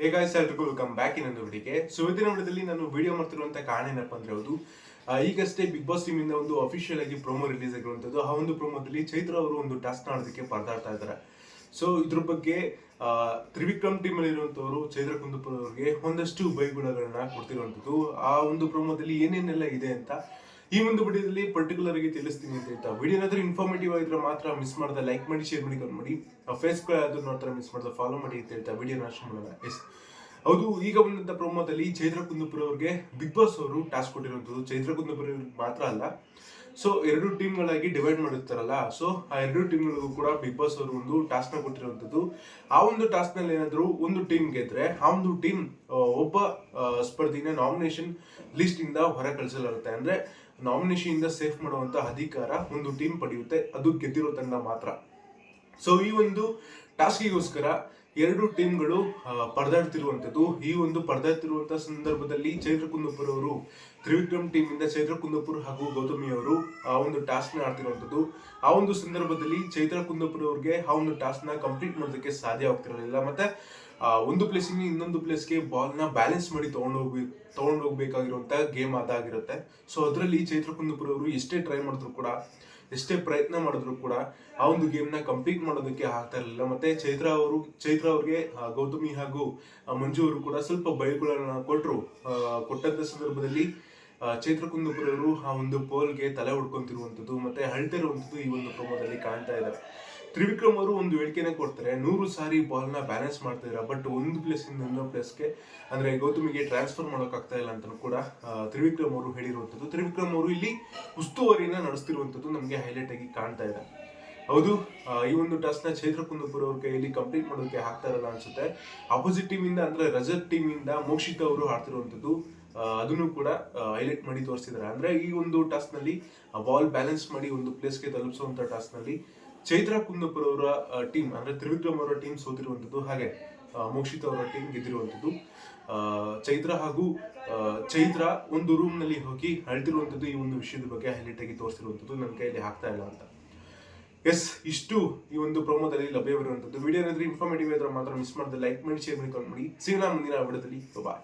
Hey guys ಎಲ್ರಿಗೂ welcome back ಇನ್ನೊಂದು ವಿಡಿಯೋಗೆ ಸೊ ಇವತ್ತಿನ ವಿಡಿಯೋದಲ್ಲಿ ನಾನು ವಿಡಿಯೋ ಮಾಡ್ತಿರುವಂತ ಕಾರಣ ಏನಪ್ಪ ಅಂದ್ರೆ ಹೌದು ಈಗಷ್ಟೇ ಬಿಗ್ ಬಾಸ್ ಟೀಮ್ ಇಂದ ಒಂದು ಅಫಿಷಿಯಲ್ ಆಗಿ ಪ್ರೋಮೋ ರಿಲೀಸ್ ಆಗಿರುವಂಥದ್ದು. ಆ ಒಂದು ಪ್ರೊಮೋದಲ್ಲಿ ಚೈತ್ರ ಅವರು ಒಂದು ಟಾಸ್ಕ್ ಮಾಡೋದಕ್ಕೆ ಪರದಾಡ್ತಾ ಇದ್ದಾರೆ. ಸೊ ಇದ್ರ ಬಗ್ಗೆ ತ್ರಿವಿಕ್ರಮ್ ಟೀಮ್ ಅಲ್ಲಿ ಇರುವಂತವರು ಚೈತ್ರ ಕುಂದಪುರ ಅವರಿಗೆ ಒಂದಷ್ಟು ಬೈಗುಣಗಳನ್ನ ಕೊಡ್ತಿರುವಂಥದ್ದು. ಆ ಒಂದು ಪ್ರೊಮೋದಲ್ಲಿ ಏನೇನೆಲ್ಲ ಇದೆ ಅಂತ ಈ ಒಂದು ವಿಡಿಯೋದಲ್ಲಿ ಪರ್ಟಿಕ್ಯುಲರ್ ಆಗಿ ತಿಳಿಸ್ತೀನಿ ಅಂತ ಹೇಳ್ತಾ, ವಿಡಿಯೋ ಏನಾದ್ರೂ ಇನ್ಫಾರ್ಮೇಟಿವ್ ಆಗಿದ್ರೆ ಮಾತ್ರ ಮಿಸ್ ಮಾಡದೆ ಲೈಕ್ ಮಾಡಿ ಶೇರ್ ಮಾಡಿ ಕಮೆಂಟ್ ಮಾಡಿ. ಫೇಸ್ಬುಕ್ ಯಾವ್ದು ನೋಡ್ತಾರೆ ಮಿಸ್ ಮಾಡಿದ್ರೆ ಫಾಲೋ ಮಾಡಿ ಅಂತ ಹೇಳ್ತಾ, ವಿಡಿಯೋ ನಾಶ ಮಾಡೋಣ ಎಸ್ ಹೌದು, ಈಗ ಬಂದಂತ ಪ್ರೊಮೋದಲ್ಲಿ ಚೈತ್ರ ಕುಂದಪುರ ಅವ್ರಿಗೆ ಬಿಗ್ ಬಾಸ್ ಅವರು ಟಾಸ್ಕ್ ಕೊಟ್ಟಿರುವಂತದ್ದು ಚೈತ್ರ ಕುಂದಪುರ ಮಾತ್ರ ಅಲ್ಲ ಸೊ ಎರಡು ಟೀಮ್ಗಳಾಗಿ ಡಿವೈಡ್ ಮಾಡಿರ್ತಾರಲ್ಲ. ಸೊ ಆ ಎರಡು ಟೀಮ್ಗಳಿಗೂ ಕೂಡ ಬಿಗ್ ಬಾಸ್ ಅವರು ಒಂದು ಟಾಸ್ಕ್ನ ಕೊಟ್ಟಿರುವಂಥದ್ದು. ಆ ಒಂದು ಟಾಸ್ಕ್ನಲ್ಲಿ ನಲ್ಲಿ ಏನಾದ್ರು ಒಂದು ಟೀಮ್ ಗೆದ್ರೆ, ಆ ಒಂದು ಟೀಮ್ ಒಬ್ಬ ಸ್ಪರ್ಧಿನ ನಾಮಿನೇಷನ್ ಲಿಸ್ಟಿಂದ ಹೊರ ಕಳಿಸಲಾಗುತ್ತೆ. ಅಂದ್ರೆ ನಾಮಿನೇಷನ್ ಇಂದ ಸೇಫ್ ಮಾಡುವಂತ ಅಧಿಕಾರ ಒಂದು ಟೀಮ್ ಪಡೆಯುತ್ತೆ. ಅದು ಗೆದ್ದಿರೋ ತಂಡ ಮಾತ್ರ. ಸೊ ಈ ಒಂದು ಟಾಸ್ಕಿಗೋಸ್ಕರ ಎರಡು ಟೀಮ್ಗಳು ಪರದಾಡ್ತಿರುವಂಥದ್ದು ಈ ಒಂದು ಪರದಾಡ್ತಿರುವಂತಹ ಸಂದರ್ಭದಲ್ಲಿ ಚೈತ್ರ ಕುಂದಪುರ ಅವರು ತ್ರಿವಿಕ್ರಮ್ ಟೀಮ್ ಇಂದ ಚೈತ್ರ ಕುಂದಪುರ್ ಹಾಗೂ ಗೌತಮಿ ಅವರು ಆ ಒಂದು ಟಾಸ್ಕ್ನ ಆಡ್ತಿರುವಂಥದ್ದು. ಆ ಒಂದು ಸಂದರ್ಭದಲ್ಲಿ ಚೈತ್ರ ಕುಂದಪುರ ಅವ್ರಿಗೆ ಆ ಒಂದು ಟಾಸ್ಕ್ನ ಕಂಪ್ಲೀಟ್ ಮಾಡೋದಕ್ಕೆ ಸಾಧ್ಯ ಆಗ್ತಿರಲಿಲ್ಲ. ಮತ್ತೆ ಒಂದು ಪ್ಲೇಸ್ ಇಂದ ಇನ್ನೊಂದು ಪ್ಲೇಸ್ಗೆ ಬಾಲ್ನ ಬ್ಯಾಲೆನ್ಸ್ ಮಾಡಿ ತಗೊಂಡೋಗ್ಬೇಕು ತಗೊಂಡೋಗ್ಬೇಕಾಗಿರುವಂತ ಗೇಮ್ ಅದಾಗಿರುತ್ತೆ. ಸೊ ಅದರಲ್ಲಿ ಚೈತ್ರ ಕುಂದಪುರ ಅವರು ಎಷ್ಟೇ ಟ್ರೈ ಮಾಡಿದ್ರು ಕೂಡ ಎಷ್ಟೇ ಪ್ರಯತ್ನ ಮಾಡಿದ್ರು ಕೂಡ ಆ ಒಂದು ಗೇಮ್ನ ಕಂಪ್ಲೀಟ್ ಮಾಡೋದಕ್ಕೆ ಆಗ್ತಾ ಇರಲಿಲ್ಲ. ಮತ್ತೆ ಚೈತ್ರ ಅವರು ಚೈತ್ರ ಅವ್ರಿಗೆ ಗೌತಮಿ ಹಾಗೂ ಮಂಜು ಅವರು ಕೂಡ ಸ್ವಲ್ಪ ಬೈಗಳನ್ನ ಕೊಟ್ರು. ಆ, ಕೊಟ್ಟಂತ ಸಂದರ್ಭದಲ್ಲಿ ಆ, ಚೈತ್ರ ಕುಂದಪುರ ಅವರು ಆ ಒಂದು ಪೋಲ್ಗೆ ತಲೆ ಹೊಡ್ಕೊಂತಿರುವಂತದ್ದು ಮತ್ತೆ ಅಳ್ತಿರುವಂಥದ್ದು ಈ ಒಂದು ಪ್ರಮೋದಲ್ಲಿ ಕಾಣ್ತಾ ಇದ್ದಾರೆ ತ್ರಿವಿಕ್ರಮ್ ಅವರು ಒಂದು ಹೇಳಿಕೆನೆ ಕೊಡ್ತಾರೆ ನೂರು ಸಾರಿ ಬಾಲ್ನ ಬ್ಯಾಲೆನ್ಸ್ ಮಾಡ್ತಾ ಇದ್ರ ಬಟ್ ಒಂದು ಪ್ಲೇಸ್ ಇಂದ ಇನ್ನೊಂದು ಪ್ಲೇಸ್ಗೆ ಅಂದ್ರೆ ಗೌತಮಿಗೆ ಟ್ರಾನ್ಸ್ಫರ್ ಮಾಡೋಕ್ಕಾಗ್ತಾ ಇಲ್ಲ ಅಂತಲೂ ಕೂಡ ತ್ರಿವಿಕ್ರಮ್ ಅವರು ಹೇಳಿರುವಂಥದ್ದು. ತ್ರಿವಿಕ್ರಮ್ ಅವರು ಇಲ್ಲಿ ಉಸ್ತುವಾರಿನ ನಡೆಸ್ತಿರುವಂಥದ್ದು ನಮಗೆ ಹೈಲೈಟ್ ಆಗಿ ಕಾಣ್ತಾ ಇದೆ. ಹೌದು ಈ ಒಂದು ಟಾಸ್ನ ಚೈತ್ರ ಕುಂದಪುರ ಅವ್ರ ಕೈಯಲ್ಲಿ ಕಂಪ್ಲೀಟ್ ಮಾಡೋದಕ್ಕೆ ಆಗ್ತಾ ಇರಲ್ಲ ಅನ್ಸುತ್ತೆ. ಅಪೋಸಿಟ್ ಟೀಮಿಂದ ಇಂದ ಅಂದ್ರೆ ರಜತ್ ಟೀಮ್ ಇಂದ ಮೋಕ್ಷಿತ ಅವರು ಆಡ್ತಿರುವಂತದ್ದು ಆ, ಅದನ್ನು ಕೂಡ ಹೈಲೈಟ್ ಮಾಡಿ ತೋರಿಸಿದ್ದಾರೆ. ಅಂದ್ರೆ ಈ ಒಂದು ಟಾಸ್ಕ್ನಲ್ಲಿ ಬಾಲ್ ಬ್ಯಾಲೆನ್ಸ್ ಮಾಡಿ ಒಂದು ಪ್ಲೇಸ್ಗೆ ತಲುಪಿಸುವಂತ ಟಾಸ್ಕ್ನಲ್ಲಿ ಚೈತ್ರ ಕುಂದಪುರ ಅವರ ಟೀಮ್ ಅಂದ್ರೆ ತ್ರಿವಿಕ್ರಮ್ ಅವರ ಟೀಮ್ ಸೋತಿರುವಂತದ್ದು ಹಾಗೆ ಮೋಕ್ಷಿತ್ ಅವರ ಟೀಮ್ ಗೆದ್ದಿರುವಂತದ್ದು ಆ, ಚೈತ್ರ ಹಾಗೂ ಚೈತ್ರ ಒಂದು ರೂಮ್ನಲ್ಲಿ ಹೋಗಿ ಅಳ್ತಿರುವಂತದ್ದು ಈ ಒಂದು ವಿಷಯದ ಬಗ್ಗೆ ಹೈಲೈಟ್ ಆಗಿ ತೋರಿಸಿರುವಂತದ್ದು ನನ್ನ ಕೈಯಲ್ಲಿ ಆಗ್ತಾ ಇಲ್ಲ ಅಂತ. ಎಸ್ ಇಷ್ಟು ಈ ಒಂದು ಪ್ರೋಮೋದಲ್ಲಿ ಲಭ್ಯವಿರುವಂತದ್ದು ವಿಡಿಯೋ ಏನಾದ್ರೆ ಇನ್ಫಾರ್ಮೇಟಿವ್ ಇದ್ರೆ ಮಾತ್ರ ಮಿಸ್ ಮಾಡದೆ ಲೈಕ್ ಮಾಡಿ ಶೇರ್ ಮಾಡಿ ಕಾಲ್ ಮಾಡಿ. ಸಿಗೋಣ ಮುಂದಿನ ವಿಡಿಯೋದಲ್ಲಿ ಬಾಯ್